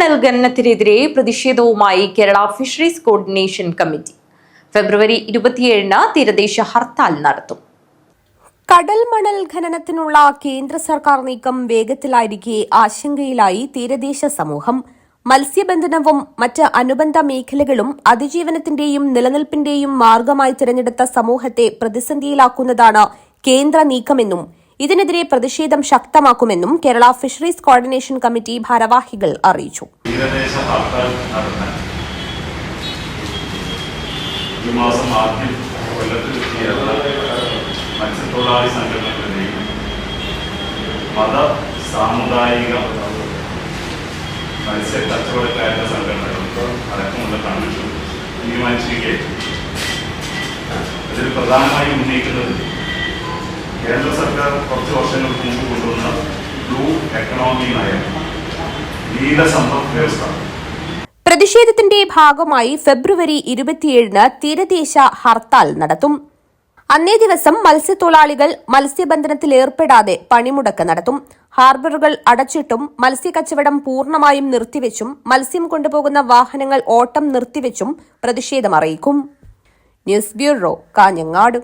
മണൽ ഖനനത്തിനെതിരെ പ്രതിഷേധവുമായി Kerala fisheries coordination committee. February ഇരുപത്തിയേഴിന് തീരദേശ ഹർത്താൽ നടത്തും. കടൽ മണൽ ഖനനത്തിനുള്ള കേന്ദ്ര സർക്കാർ നീക്കം വേഗത്തിലായിരിക്കെ ആശങ്കയിലായി തീരദേശ സമൂഹം. മത്സ്യബന്ധനവും മറ്റ് അനുബന്ധ മേഖലകളും അതിജീവനത്തിന്റെയും നിലനിൽപ്പിന്റെയും മാർഗമായി തിരഞ്ഞെടുത്ത സമൂഹത്തെ പ്രതിസന്ധിയിലാക്കുന്നതാണ് കേന്ദ്ര നീക്കമെന്നും ഇതിനെതിരെ പ്രതിഷേധം ശക്തമാക്കുമെന്നും കേരള ഫിഷറീസ് കോർഡിനേഷൻ കമ്മിറ്റി ഭാരവാഹികൾ അറിയിച്ചു. ഈ സാമുദായിക മത്സ്യ കച്ചവടക്കാരുടെ സംഘടനകൾക്ക് അടക്കമുള്ള കൺവെൻഷൻ തീരുമാനിച്ചിരിക്കുകയായിരുന്നു. ഇതിൽ പ്രധാനമായും ഉന്നയിക്കുന്നത് കേന്ദ്ര സർക്കാർ കുറച്ച് വർഷങ്ങൾക്ക് മുമ്പ് കൊണ്ടുവന്ന ബ്ലൂ എക്കണോമി നയം നീല സമ്പദ് വ്യവസ്ഥ. പ്രതിഷേധത്തിന്റെ ഭാഗമായി ഫെബ്രുവരി ഇരുപത്തിയേഴിന് തീരദേശ ഹർത്താൽ നടത്തും. അന്നേ ദിവസം മത്സ്യത്തൊഴിലാളികൾ മത്സ്യബന്ധനത്തിലേർപ്പെടാതെ പണിമുടക്ക് നടത്തും. ഹാർബറുകൾ അടച്ചിട്ടും മത്സ്യക്കച്ചവടം പൂർണമായും നിർത്തിവെച്ചും മത്സ്യം കൊണ്ടുപോകുന്ന വാഹനങ്ങൾ ഓട്ടം നിർത്തിവെച്ചും പ്രതിഷേധം അറിയിക്കും. News bureau Kanhangad.